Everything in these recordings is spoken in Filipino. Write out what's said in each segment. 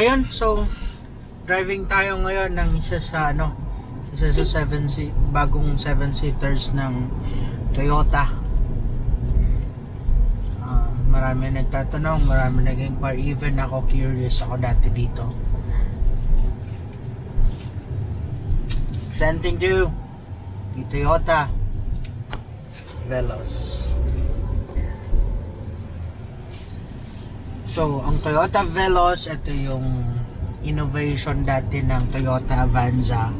Ayun, so driving tayo ngayon ng isa sa ano, isa sa 7 seat bagong 7 seaters ng Toyota. Ah, marami nagtatanong, marami nag-inquire, even ako curious ako dati dito. Presenting to you, Toyota Veloz. So, ang Toyota Veloz, ito yung innovation dati ng Toyota Avanza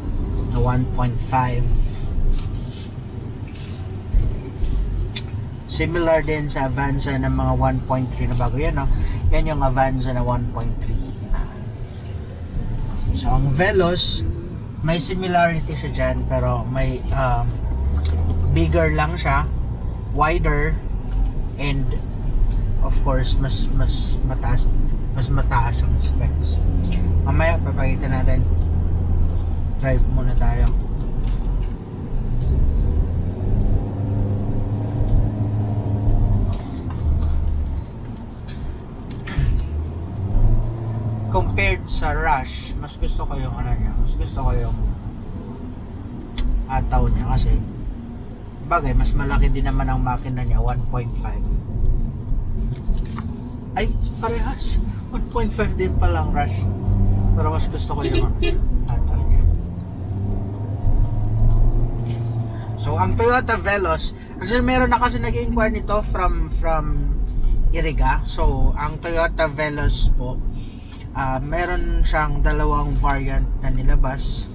na 1.5. Similar din sa Avanza ng mga 1.3 na bago yan, no? Yan yung Avanza na 1.3. Yan. So, ang Veloz, may similarity siya dyan, pero may um, bigger lang siya, wider, and of course, mas mas mataas mas mataas ang specs. Mamaya papakita natin. Drive muna tayo. Compared sa Rush, mas gusto ko yung ano niya, mas gusto ko yung ataw niya kasi bagay, mas malaki din naman ang makina niya, 1.5 ay, parehas. 1.5 din palang rush. Pero mas gusto ko yung ano. So, ang Toyota Veloz, actually meron na kasi nag-inquire nito from from Iriga. So, ang Toyota Veloz po, ah meron siyang dalawang variant na nilabas.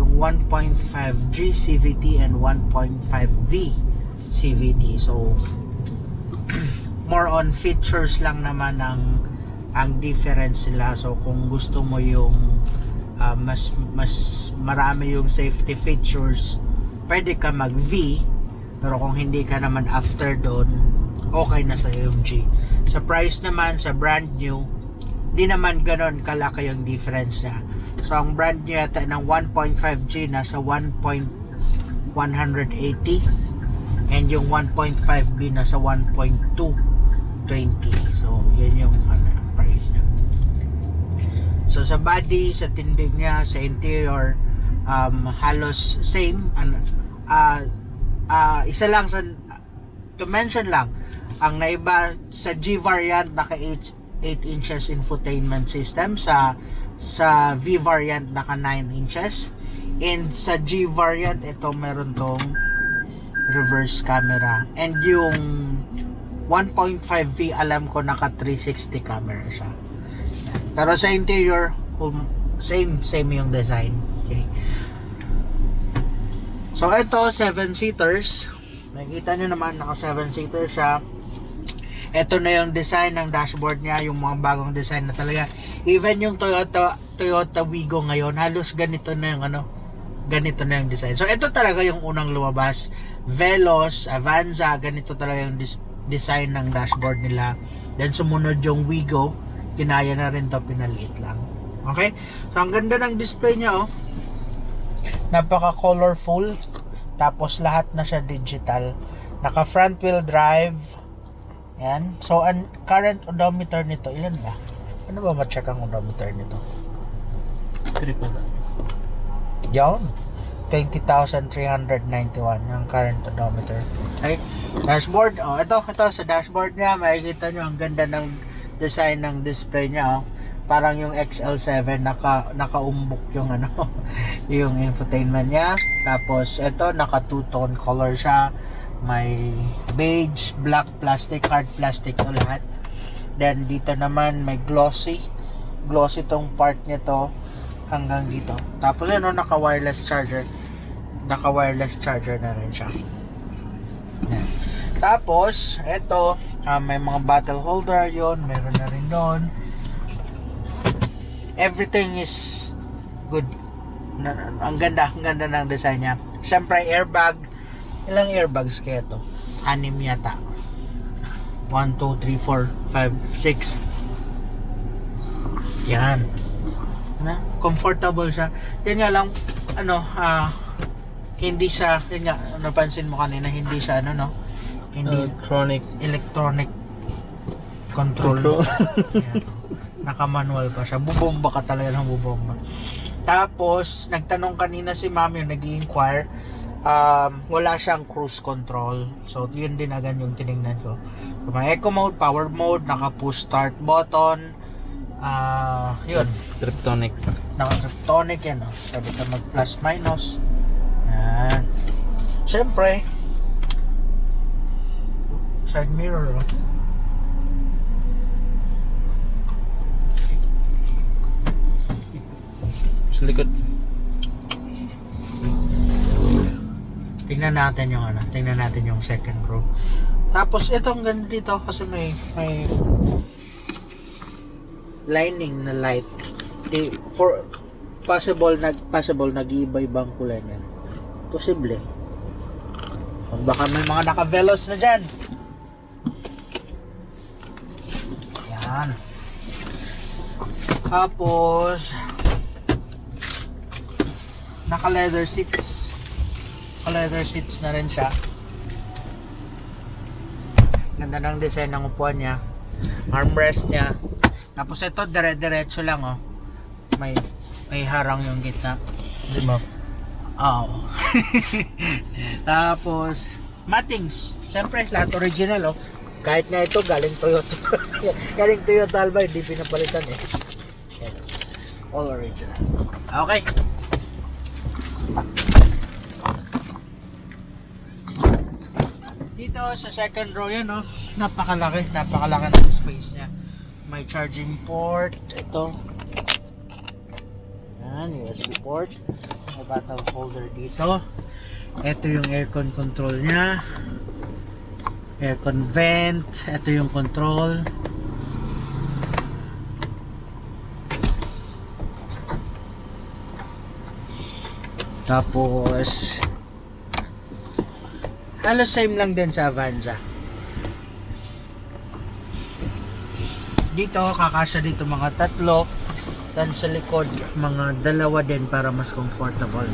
Yung 1.5G CVT and 1.5V CVT. So, more on features lang naman ang ang difference nila. So kung gusto mo yung uh, mas mas marami yung safety features pwede ka mag V pero kung hindi ka naman after doon okay na sa yung G. Sa price naman sa brand new di naman ganon kalaki yung difference niya. So ang brand new yata ng 1.5G nasa 1.180 and yung 1.5B nasa 1.2 20. So, yan yung ano, price niya. So, sa body, sa tindig niya, sa interior, um, halos same. Ano, uh, uh, isa lang sa, to mention lang, ang naiba sa G variant, naka 8, 8 inches infotainment system. Sa, sa V variant, naka 9 inches. And sa G variant, ito meron tong reverse camera. And yung 1.5V alam ko naka 360 camera siya. Pero sa interior, um, same same yung design. Okay. So ito 7 seaters. Nakikita nyo naman naka 7 seater siya. Ito na yung design ng dashboard niya, yung mga bagong design na talaga. Even yung Toyota Toyota Wigo ngayon, halos ganito na yung ano, ganito na yung design. So ito talaga yung unang lumabas. Veloz, Avanza, ganito talaga yung dis- design ng dashboard nila. Then sumunod yung Wigo, kinaya na rin to pinaliit lang. Okay? So ang ganda ng display niya oh. Napaka colorful. Tapos lahat na siya digital. Naka front wheel drive. Yan. So ang current odometer nito, ilan ba? Ano ba ma-check ang odometer nito? Triple na. Yan. 20,391 yung current odometer. Okay. Dashboard. Oh, ito, ito sa dashboard niya, makikita nyo ang ganda ng design ng display niya. Oh. Parang yung XL7 naka nakaumbok yung ano, yung infotainment niya. Tapos ito naka two-tone color siya. May beige, black plastic, hard plastic to lahat. Then dito naman may glossy. Glossy tong part nito hanggang dito. Tapos ano, naka wireless charger. Naka wireless charger na rin siya. Yan. Tapos, ito, ah, may mga bottle holder yon meron na rin doon. Everything is good. Ang ganda, ang ganda ng design niya. Siyempre, airbag. Ilang airbags kaya to? Anim yata. 1, 2, 3, 4, 5, 6. Yan na comfortable siya yan nga lang ano ah hindi siya yun nga napansin mo kanina hindi siya ano no hindi Electronic electronic control, control. Yan. Naka-manual pa siya. Bubomba ka talaga ng bubomba. Tapos, nagtanong kanina si ma'am yung nag inquire um, wala siyang cruise control. So, yun din agad yung tinignan ko. So, may eco mode, power mode, naka-push start button. Ah, yun. Kryptonic. Naka-triptonic yan. Oh. Sabi ka mag plus minus. Yan. Siyempre, side mirror. Oh. Sa likod. Tingnan natin yung ano, tingnan natin yung second row. Tapos itong ganda dito kasi may may lining na light. Di, for possible nag possible nag-iiba-ibang kulay niyan. Posible. Baka may mga naka-velos na diyan. Yan. Tapos naka leather seats leather seats na rin siya. Ganda ng design ng upuan niya. Armrest niya. Tapos ito, dire-diretso lang oh. May may harang yung gitna. Di ba? Oo. Tapos, mattings. Siyempre, lahat original oh. Kahit nga ito, galing Toyota. galing Toyota Alba, hindi pinapalitan eh. All original. Okay. Dito sa second row yan oh, napakalaki, napakalaki ng space niya. May charging port, ito. Yan, USB port. May bottle holder dito. Ito yung aircon control niya. Aircon vent, ito yung control. Tapos halos same lang din sa Avanza. Dito, kakasya dito mga tatlo. Then sa likod, mga dalawa din para mas comfortable.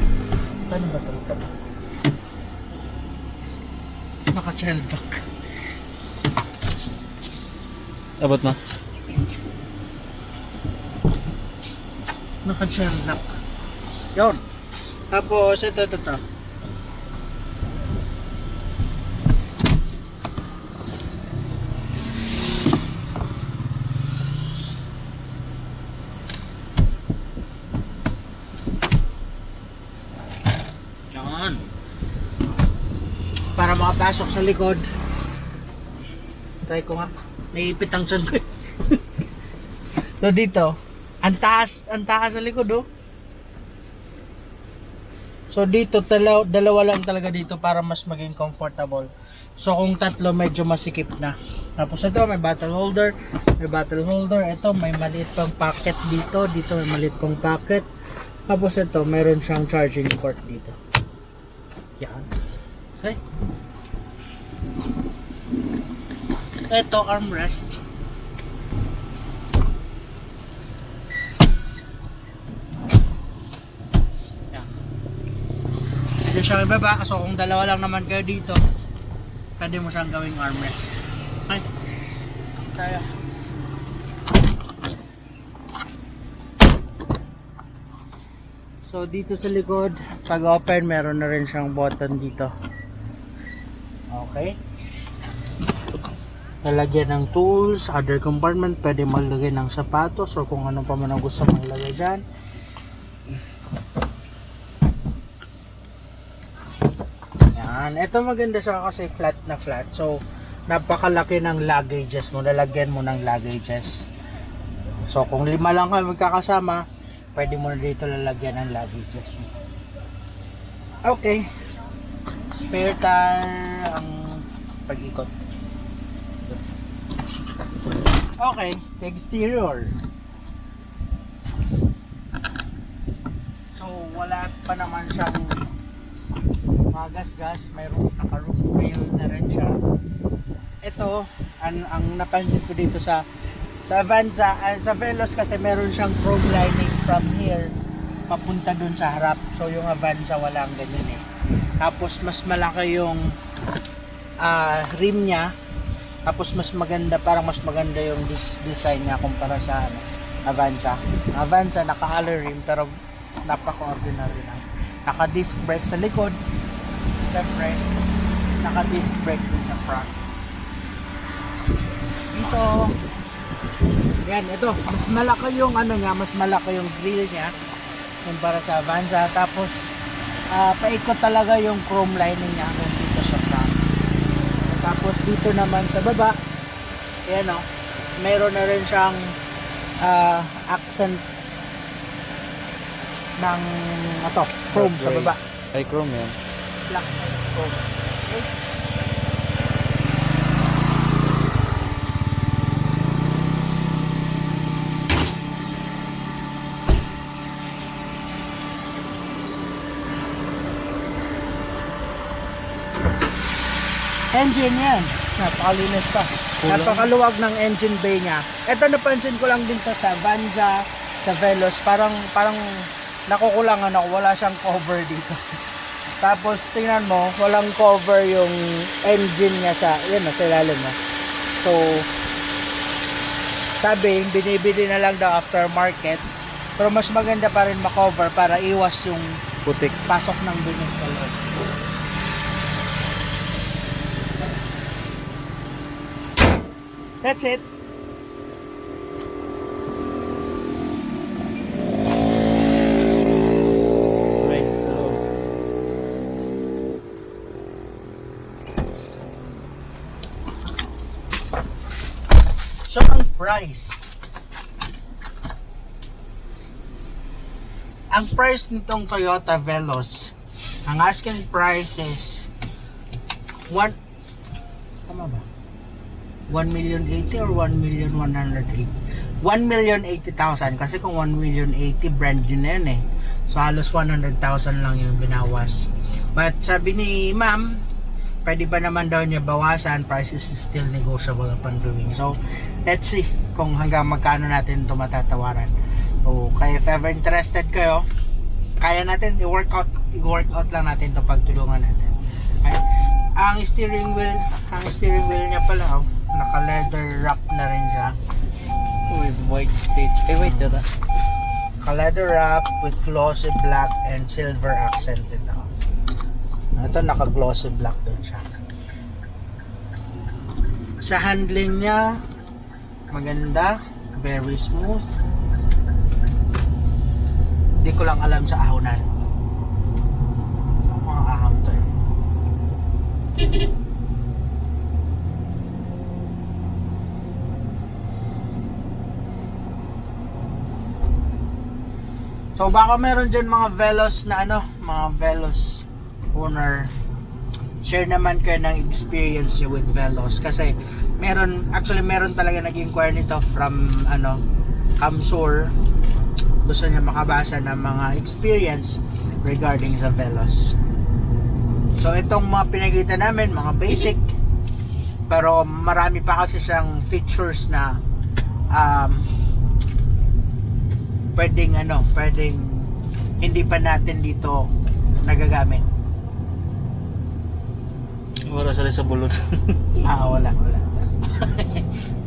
Paano ba ito? Naka-child lock. Abot mo? Naka-child lock. Yun. Tapos, ito, ito, ito. Yan. Para makapasok sa likod. Try ko nga. Naiipit ang tiyan ko. eh. so dito, ang taas, ang taas sa likod oh. So dito dalaw, dalawa lang talaga dito para mas maging comfortable. So kung tatlo medyo masikip na. Tapos ito may bottle holder, may bottle holder, ito may maliit pang pocket dito, dito may maliit pang pocket. Tapos ito meron siyang charging port dito. Yan. Okay. Ito armrest. Yan. Pwede siyang ibaba. So kung dalawa lang naman kayo dito, pwede mo siyang gawing armrest. Ay. Tayo. So dito sa likod, pag open, meron na rin siyang button dito. Okay. Lalagyan ng tools, other compartment, pwede maglagay ng sapatos or kung ano pa man ang gusto mong ilagay dyan. Yan. Ito maganda siya kasi flat na flat. So, napakalaki ng luggages mo. Lalagyan mo ng luggages. So, kung lima lang kayo magkakasama, pwede mo na dito lalagyan ng luggages mo. Okay. Spare tire ang pag-ikot. Okay, exterior. So, wala pa naman siyang magas-gas. Mayroong naka-roof rail na rin siya. Ito, ang, ang napansin ko dito sa sa Avanza, ah, sa Velos kasi meron siyang chrome lining from here papunta dun sa harap. So, yung Avanza walang ganyan eh. Tapos, mas malaki yung ah, rim niya tapos mas maganda, parang mas maganda yung dis- design niya kumpara sa ano, Avanza. Avanza, naka-alloy rim, pero napaka-ordinary lang. Naka-disc brake sa likod. Siyempre, naka-disc brake din sa front. Dito, yan, ito, mas malaki yung ano niya, mas malaki yung grill niya kumpara sa Avanza. Tapos, ah paikot talaga yung chrome lining niya dito sa front. Tapos dito naman sa baba, ayan o, meron na rin siyang ah, accent ng ato, chrome sa baba. Ay, chrome yan. Black chrome. Okay. Engine yan. Napakalinis pa. Kulang. Napakaluwag ng engine bay niya. Ito napansin ko lang din to sa Vanza, sa Veloz. Parang, parang nakukulangan ako. Wala siyang cover dito. Tapos tingnan mo, walang cover yung engine niya sa, yun, nasa ilalim mo. So, sabi, binibili na lang daw aftermarket. Pero mas maganda pa rin makover para iwas yung Putik. pasok ng dumi sa loob. That's it. So, So, ang price. Ang price nitong Toyota Veloz, ang asking price is 1 Tama ba? 1 million 80 or 1 million 180? 1 million 80,000 kasi kung 1 million 80 brand new na yun eh. So halos 100,000 lang yung binawas. But sabi ni ma'am, pwede ba naman daw niya bawasan, prices is still negotiable upon viewing. So, let's see kung hanggang magkano natin ito matatawaran. So, kaya if ever interested kayo, kaya natin i-work out, i-work out lang natin ito pagtulungan natin. Ay, ang steering wheel, ang steering wheel niya pala, oh, naka leather wrap na rin siya. with white stitch. Eh, wait, yata. Naka leather wrap with glossy black and silver accented ako. Ito naka glossy black din siya. Sa handling niya, maganda, very smooth. Hindi ko lang alam sa ahonan. Mga aham to eh. So baka meron dyan mga Velos na ano, mga Velos owner. Share naman kayo ng experience nyo with Velos kasi meron, actually meron talaga nag-inquire nito from ano, Kamsur. Gusto niya makabasa ng mga experience regarding sa Velos. So itong mga pinagita namin, mga basic pero marami pa kasi siyang features na um, pwedeng ano, pwedeng hindi pa natin dito nagagamit. Wala sila sa bulot. Ah, wala, wala. wala.